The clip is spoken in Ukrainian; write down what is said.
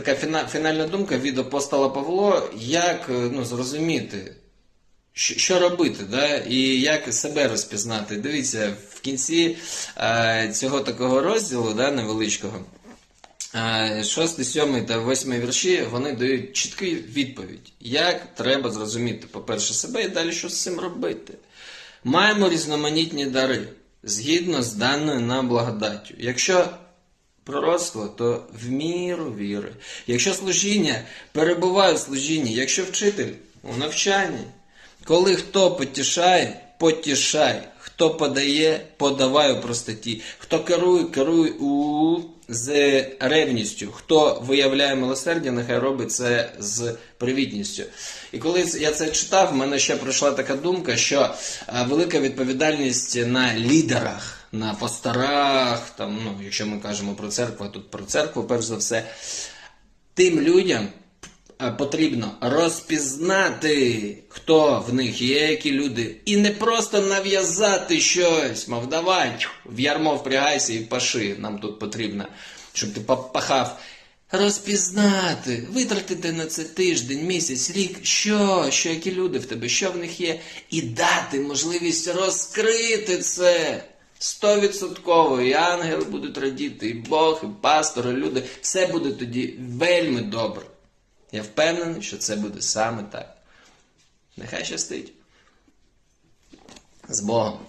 така фіна- фінальна думка від апостола Павло, як е, ну, зрозуміти, що, робити, да? і як себе розпізнати. Дивіться, в кінці е, цього такого розділу да, невеличкого. 6, 7 та 8 вірші вони дають чітку відповідь, як треба зрозуміти, по-перше, себе і далі що з цим робити. Маємо різноманітні дари згідно з даною нам благодаттю. Якщо пророцтво, то в міру віри. Якщо служіння, перебуває у служінні. Якщо вчитель у навчанні. Коли хто потішає, потішай. Хто подає, подавай у простоті. Хто керує, керуй у з ревністю. Хто виявляє милосердя, нехай робить це з привітністю. І коли я це читав, в мене ще прийшла така думка, що е, велика відповідальність на лідерах, на пасторах, там, ну, якщо ми кажемо про церкву, а тут про церкву, перш за все, тим людям потрібно розпізнати, хто в них є, які люди, і не просто нав'язати щось, мов давай, в ярмо впрягайся і паши, нам тут потрібно, щоб ти пахав. Розпізнати, витратити на це тиждень, місяць, рік, що, що які люди в тебе, що в них є, і дати можливість розкрити це. Стовідсотково, і ангели будуть радіти, і Бог, і пастори, люди, все буде тоді вельми добре. Я впевнений, що це буде саме так. Нехай щастить. З Богом.